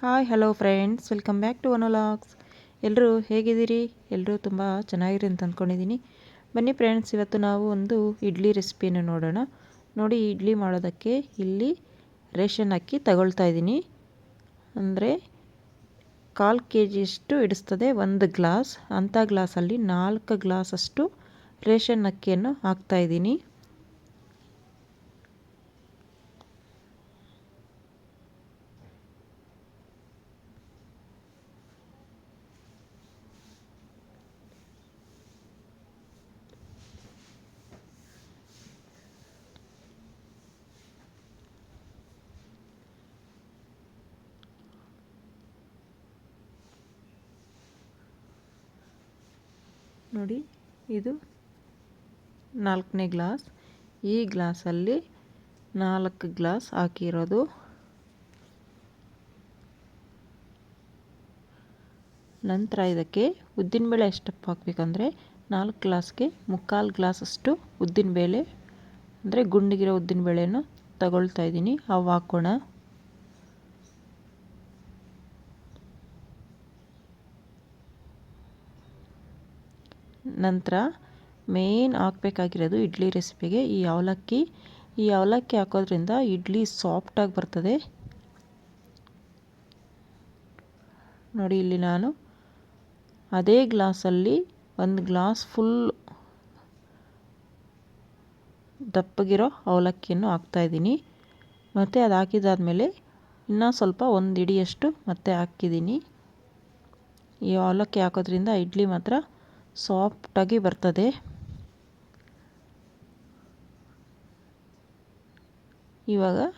Hi hello friends welcome back to ಒನೋಲಾಗ್ಸ್ ಎಲ್ಲರೂ ಹೇಗಿದ್ದೀರಿ? ಎಲ್ಲರೂ ತುಂಬ ಚೆನ್ನಾಗಿರಿ ಅಂತ ಅಂದ್ಕೊಂಡಿದ್ದೀನಿ ಬನ್ನಿ ಫ್ರೆಂಡ್ಸ್ ಇವತ್ತು ನಾವು ಒಂದು ಇಡ್ಲಿ ರೆಸಿಪಿಯನ್ನು ನೋಡೋಣ. ನೋಡಿ, ಇಡ್ಲಿ ಮಾಡೋದಕ್ಕೆ ಇಲ್ಲಿ ರೇಷನ್ ಅಕ್ಕಿ ತಗೊಳ್ತಾ ಇದ್ದೀನಿ. ಅಂದರೆ ಕಾಲು ಕೆ ಜಿಯಷ್ಟು ಹಿಡಿಸ್ತದೆ, ಒಂದು ಗ್ಲಾಸ್. ಅಂಥ ಗ್ಲಾಸಲ್ಲಿ ನಾಲ್ಕು ಗ್ಲಾಸಷ್ಟು ರೇಷನ್ ಅಕ್ಕಿಯನ್ನು ಹಾಕ್ತಾಯಿದ್ದೀನಿ ನೋಡಿ, ಇದು ನಾಲ್ಕನೇ ಗ್ಲಾಸ್. ಈ ಗ್ಲಾಸಲ್ಲಿ ನಾಲ್ಕು ಗ್ಲಾಸ್ ಹಾಕಿರೋದು. ನಂತರ ಇದಕ್ಕೆ ಉದ್ದಿನಬೇಳೆ ಎಷ್ಟಪ್ಪ ಹಾಕ್ಬೇಕಂದ್ರೆ, ನಾಲ್ಕು ಗ್ಲಾಸ್ಗೆ ಮುಕ್ಕಾಲು ಗ್ಲಾಸಷ್ಟು ಉದ್ದಿನಬೇಳೆ ಅಂದರೆ ಗುಂಡಿಗಿರೋ ಉದ್ದಿನಬೇಳೆನ ತಗೊಳ್ತಾ ಇದ್ದೀನಿ. ಅವು ಹಾಕೋಣ. ನಂತರ ಮೇಯ್ನ್ ಹಾಕ್ಬೇಕಾಗಿರೋದು ಇಡ್ಲಿ ರೆಸಿಪಿಗೆ ಈ ಅವಲಕ್ಕಿ. ಈ ಅವಲಕ್ಕಿ ಹಾಕೋದ್ರಿಂದ ಇಡ್ಲಿ ಸಾಫ್ಟಾಗಿ ಬರ್ತದೆ. ನೋಡಿ ಇಲ್ಲಿ ನಾನು ಅದೇ ಗ್ಲಾಸಲ್ಲಿ ಒಂದು ಗ್ಲಾಸ್ ಫುಲ್ ದಪ್ಪಗಿರೋ ಅವಲಕ್ಕಿಯನ್ನು ಹಾಕ್ತಾಯಿದ್ದೀನಿ ಮತ್ತು ಅದು ಹಾಕಿದಾದ್ಮೇಲೆ ಇನ್ನೂ ಸ್ವಲ್ಪ ಒಂದು ಇಡಿಯಷ್ಟು ಮತ್ತೆ ಹಾಕಿದ್ದೀನಿ. ಈ ಅವಲಕ್ಕಿ ಹಾಕೋದ್ರಿಂದ ಇಡ್ಲಿ ಮಾತ್ರ ಸಾಫ್ಟಾಗಿ ಬರ್ತದೆ. ಇವಾಗ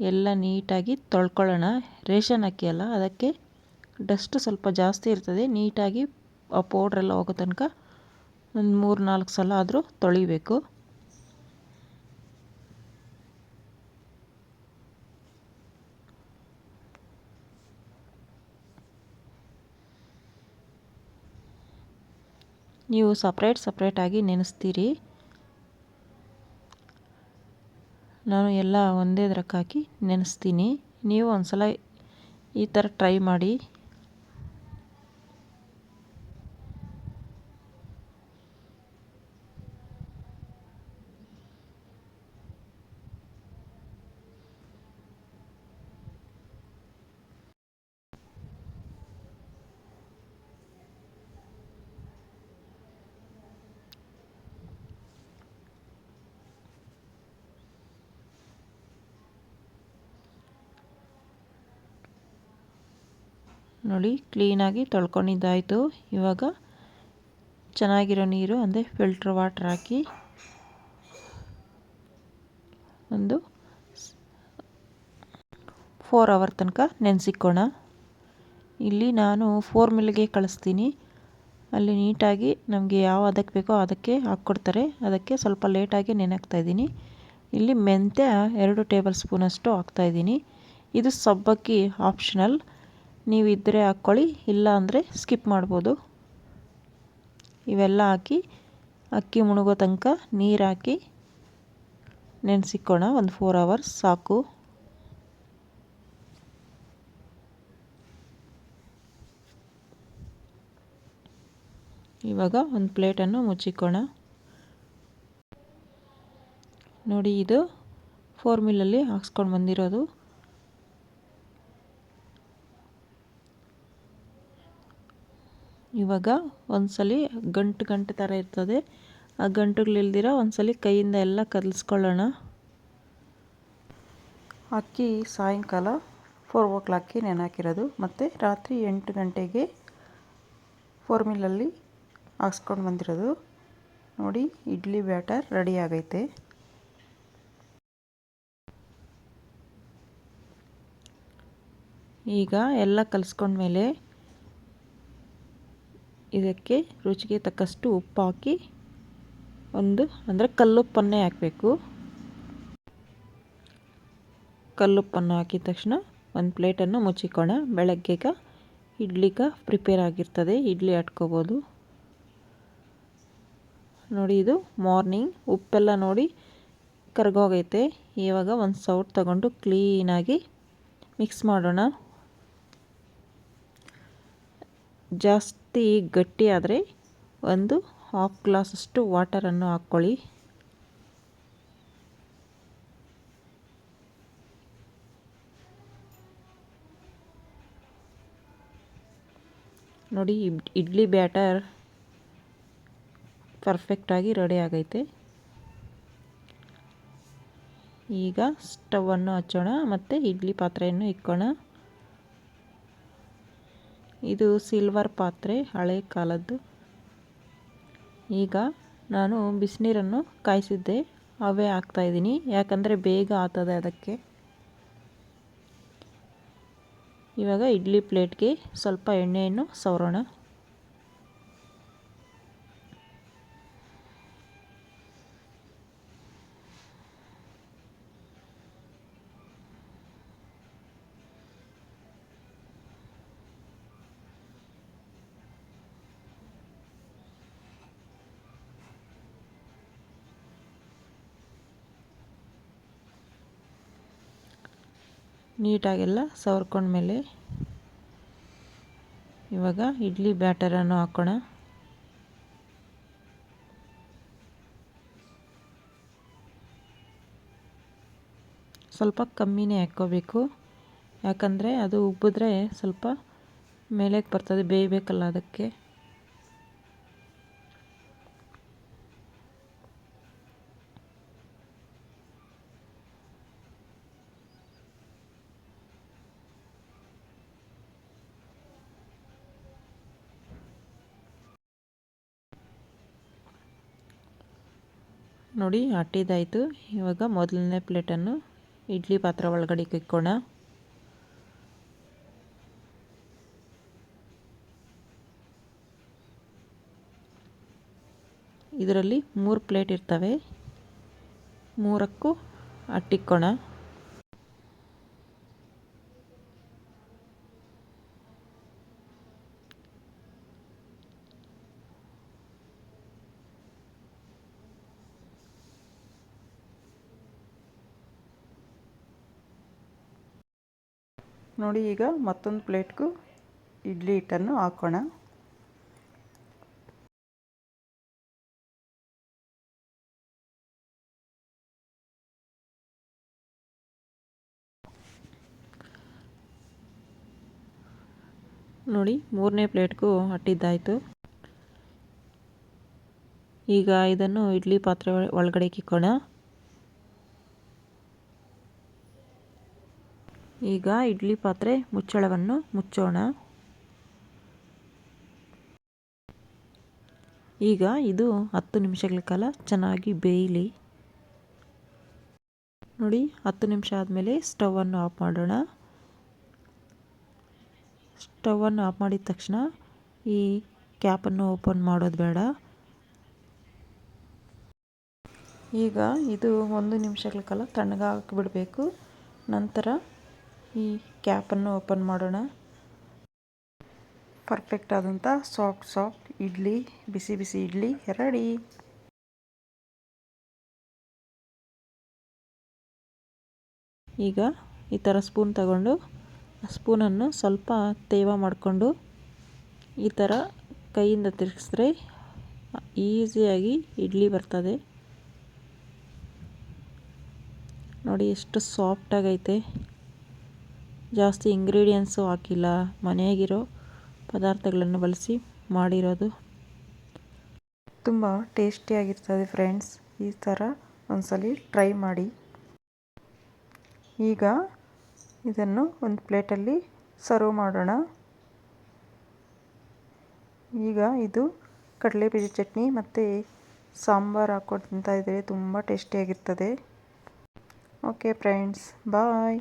ಎಲ್ಲ ನೀಟಾಗಿ ತೊಳ್ಕೊಳ್ಳೋಣ. ರೇಷನ್ ಅಕ್ಕಿ ಅಲ್ಲ, ಅದಕ್ಕೆ ಡಸ್ಟ್ ಸ್ವಲ್ಪ ಜಾಸ್ತಿ ಇರ್ತದೆ. ನೀಟಾಗಿ ಆ ಪೌಡ್ರೆಲ್ಲ ಹೋಗೋ ತನಕ ಒಂದು ಮೂರು ನಾಲ್ಕು ಸಲ ಆದರೂ ತೊಳಿಬೇಕು. ನೀವು ಸಪ್ರೇಟ್ ಸಪ್ರೇಟಾಗಿ ನೆನೆಸ್ತೀರಿ. ನಾನು ಎಲ್ಲ ಒಂದೇ ಹಾಕಿ ನೆನೆಸ್ತೀನಿ. ನೀವು ಒಂದು ಸಲ ಈ ಥರ ಟ್ರೈ ಮಾಡಿ. ನೋಡಿ, ಕ್ಲೀನಾಗಿ ತೊಳ್ಕೊಂಡಿದ್ದಾಯಿತು. ಇವಾಗ ಚೆನ್ನಾಗಿರೋ ನೀರು, ಅಂದರೆ ಫಿಲ್ಟ್ರ್ ವಾಟ್ರ್ ಹಾಕಿ ಒಂದು ಫೋರ್ ಅವರ್ ತನಕ ನೆನೆಸಿಕ್ಕೋಣ ಇಲ್ಲಿ ನಾನು ಫೋರ್ ಮಿಲ್ಗೆ ಕಳಿಸ್ತೀನಿ. ಅಲ್ಲಿ ನೀಟಾಗಿ ನಮಗೆ ಯಾವ ಅದಕ್ಕೆ ಬೇಕೋ ಅದಕ್ಕೆ ಹಾಕ್ಕೊಡ್ತಾರೆ. ಅದಕ್ಕೆ ಸ್ವಲ್ಪ ಲೇಟಾಗಿ ನೆನೆಹಾಕ್ತಾಯಿದ್ದೀನಿ ಇಲ್ಲಿ ಮೆಂತ್ಯ ಎರಡು ಟೇಬಲ್ ಸ್ಪೂನಷ್ಟು ಹಾಕ್ತಾಯಿದ್ದೀನಿ ಇದು ಸಬ್ಬಕ್ಕಿ ಆಪ್ಷನಲ್ ನೀವು ಇದ್ದರೆ ಹಾಕ್ಕೊಳ್ಳಿ, ಇಲ್ಲ ಅಂದರೆ ಸ್ಕಿಪ್ ಮಾಡ್ಬೋದು. ಇವೆಲ್ಲ ಹಾಕಿ, ಅಕ್ಕಿ ಮುಳುಗೋ ತನಕ ನೀರು ಹಾಕಿ ನೆನೆಸಿಕ್ಕೋಣ, ಒಂದು ಫೋರ್ ಅವರ್ಸ್ ಸಾಕು. ಇವಾಗ ಒಂದು ಪ್ಲೇಟನ್ನು ಮುಚ್ಚಿಕೋಣ ನೋಡಿ, ಇದು ಫೋರ್ ಮಿಲ್ಲಲ್ಲಿ ಹಾಕ್ಸ್ಕೊಂಡು ಬಂದಿರೋದು. ಇವಾಗ ಒಂದ್ಸಲಿ ಗಂಟು ಗಂಟು ಥರ ಇರ್ತದೆ. ಆ ಗಂಟುಗಳಿಲ್ದಿರ ಒಂದ್ಸಲಿ ಕೈಯಿಂದ ಎಲ್ಲ ಕಲಿಸ್ಕೊಳ್ಳೋಣ. ಅಕ್ಕಿ ಸಾಯಂಕಾಲ ಫೋರ್ ಓ ಕ್ಲಾಕ್ಗೆ ನೆನೆ ಮತ್ತು ರಾತ್ರಿ ಎಂಟು ಗಂಟೆಗೆ ಫೋರ್ ಮಿಲ್ಲಲ್ಲಿ ಹಾಕ್ಸ್ಕೊಂಡು ಬಂದಿರೋದು. ನೋಡಿ ಇಡ್ಲಿ ಬ್ಯಾಟರ್ ರೆಡಿ ಆಗೈತೆ. ಈಗ ಎಲ್ಲ ಕಲಿಸ್ಕೊಂಡ್ಮೇಲೆ ಇದಕ್ಕೆ ರುಚಿಗೆ ತಕ್ಕಷ್ಟು ಉಪ್ಪು ಹಾಕಿ ಒಂದು ಅಂದರೆ ಕಲ್ಲುಪ್ಪನ್ನೇ ಹಾಕಬೇಕು. ಕಲ್ಲುಪ್ಪನ್ನು ಹಾಕಿದ ತಕ್ಷಣ ಒಂದು ಪ್ಲೇಟನ್ನು ಮುಚ್ಚಿಕೋಣ. ಬೆಳಗ್ಗೆಗ ಇಡ್ಲಿಗ ಪ್ರಿಪೇರ್ ಆಗಿರ್ತದೆ. ಇಡ್ಲಿ ಅಟ್ಕೋಬೋದು ನೋಡಿ ಇದು ಮಾರ್ನಿಂಗ್. ಉಪ್ಪೆಲ್ಲ ನೋಡಿ ಕರ್ಗೋಗೈತೆ. ಇವಾಗ ಒಂದು ಸೌಟ್ ತಗೊಂಡು ಕ್ಲೀನಾಗಿ ಮಿಕ್ಸ್ ಮಾಡೋಣ. ಜಾಸ್ತಿ ಗಟ್ಟಿ ಗಟ್ಟಿಯಾದರೆ ಒಂದು ಹಾಫ್ ಗ್ಲಾಸಷ್ಟು ವಾಟರನ್ನು ಹಾಕ್ಕೊಳ್ಳಿ. ನೋಡಿ, ಇಡ್ಲಿ ಬ್ಯಾಟರ್ ಪರ್ಫೆಕ್ಟಾಗಿ ರೆಡಿ ಆಗೈತೆ. ಈಗ ಸ್ಟವನ್ನು ಹಚ್ಚೋಣ, ಮತ್ತು ಇಡ್ಲಿ ಪಾತ್ರೆಯನ್ನು ಇಕ್ಕೋಣ. ಇದು ಸಿಲ್ವರ್ ಪಾತ್ರೆ, ಹಳೆ ಕಾಲದ್ದು. ಈಗ ನಾನು ಬಿಸಿನೀರನ್ನು ಕಾಯಿಸಿದ್ದೆ. ಅವೇ ಹಾಕ್ತಾಯಿದ್ದೀನಿ ಯಾಕಂದರೆ ಬೇಗ ಆಗ್ತದೆ ಅದಕ್ಕೆ. ಇವಾಗ ಇಡ್ಲಿ ಪ್ಲೇಟ್ಗೆ ಸ್ವಲ್ಪ ಎಣ್ಣೆಯನ್ನು ಸವರೋಣ. ನೀಟಾಗೆಲ್ಲ ಸವರ್ಕೊಂಡ್ಮೇಲೆ ಇವಾಗ ಇಡ್ಲಿ ಬ್ಯಾಟರನ್ನು ಹಾಕೋಣ. ಸ್ವಲ್ಪ ಕಮ್ಮಿನೇ ಹಾಕ್ಕೋಬೇಕು. ಯಾಕಂದರೆ ಅದು ಉಬ್ಬಿದ್ರೆ ಸ್ವಲ್ಪ ಮೇಲೆಗೆ ಬರ್ತದೆ, ಬೇಯಬೇಕಲ್ಲ ಅದಕ್ಕೆ. ನೋಡಿ, ಅಟ್ಟಿದಾಯಿತು. ಇವಾಗ ಮೊದಲನೇ ಪ್ಲೇಟನ್ನು ಇಡ್ಲಿ ಪಾತ್ರ ಒಳಗಡೆ ಇಕ್ಕೋಣ. ಇದರಲ್ಲಿ ಮೂರು ಪ್ಲೇಟ್ ಇರ್ತವೆ. ಮೂರಕ್ಕೂ ಅಟ್ಟಿಕ್ಕೋಣ. ನೋಡಿ ಈಗ ಮತ್ತೊಂದು ಪ್ಲೇಟ್ಗೂ ಇಡ್ಲಿ ಹಿಟ್ಟನ್ನು ಹಾಕೋಣ. ನೋಡಿ ಮೂರನೇ ಪ್ಲೇಟ್ಗೂ ಹಟ್ಟಿದ್ದಾಯಿತು. ಈಗ ಇದನ್ನು ಇಡ್ಲಿ ಪಾತ್ರೆ ಒಳಗಡೆ ಕಿಕ್ಕೋಣ ಈಗ ಇಡ್ಲಿ ಪಾತ್ರೆ ಮುಚ್ಚಳವನ್ನು ಮುಚ್ಚೋಣ. ಈಗ ಇದು ಹತ್ತು ನಿಮಿಷಗಳ ಕಾಲ ಚೆನ್ನಾಗಿ ಬೇಯಲಿ. ನೋಡಿ, ಹತ್ತು ನಿಮಿಷ ಆದಮೇಲೆ ಸ್ಟವನ್ನು ಆಫ್ ಮಾಡೋಣ. ಸ್ಟವನ್ನು ಆಫ್ ಮಾಡಿದ ತಕ್ಷಣ ಈ ಕ್ಯಾಪನ್ನು ಓಪನ್ ಮಾಡೋದು ಬೇಡ. ಈಗ ಇದು ಒಂದು ನಿಮಿಷಗಳ ಕಾಲ ತಣ್ಣಗಾಕಿಬಿಡಬೇಕು ಬಿಡಬೇಕು ನಂತರ ಈ ಕ್ಯಾಪನ್ನು ಓಪನ್ ಮಾಡೋಣ. ಪರ್ಫೆಕ್ಟ್ ಆದಂಥ ಸಾಫ್ಟ್ ಸಾಫ್ಟ್ ಇಡ್ಲಿ, ಬಿಸಿ ಬಿಸಿ ಇಡ್ಲಿ, ರೆಡಿ. ಈಗ ಈ ಥರ ಸ್ಪೂನ್ ತಗೊಂಡು ಸ್ಪೂನನ್ನು ಸ್ವಲ್ಪ ತೇವ ಮಾಡಿಕೊಂಡು ಈ ಥರ ಕೈಯಿಂದ ತಿರುಗಿಸಿದ್ರೆ ಈಸಿಯಾಗಿ ಇಡ್ಲಿ ಬರ್ತದೆ. ನೋಡಿ ಎಷ್ಟು ಸಾಫ್ಟಾಗೈತೆ ಜಾಸ್ತಿ ಇಂಗ್ರೀಡಿಯೆಂಟ್ಸು ಹಾಕಿಲ್ಲ. ಮನೆಯಾಗಿರೋ ಪದಾರ್ಥಗಳನ್ನು ಬಳಸಿ ಮಾಡಿರೋದು. ತುಂಬ ಟೇಸ್ಟಿಯಾಗಿರ್ತದೆ ಫ್ರೆಂಡ್ಸ್ ಈ ಥರ ಒಂದ್ಸಲ ಟ್ರೈ ಮಾಡಿ. ಈಗ ಇದನ್ನು ಒಂದು ಪ್ಲೇಟಲ್ಲಿ ಸರ್ವ್ ಮಾಡೋಣ. ಈಗ ಇದು ಕಡಲೆ ಬೀಜ ಚಟ್ನಿ ಮತ್ತು ಸಾಂಬಾರು ಹಾಕ್ಕೊಂಡು ತಿಂತಾಯಿದ್ರೆ ತುಂಬ ಟೇಸ್ಟಿಯಾಗಿರ್ತದೆ ಓಕೆ ಫ್ರೆಂಡ್ಸ್ ಬಾಯ್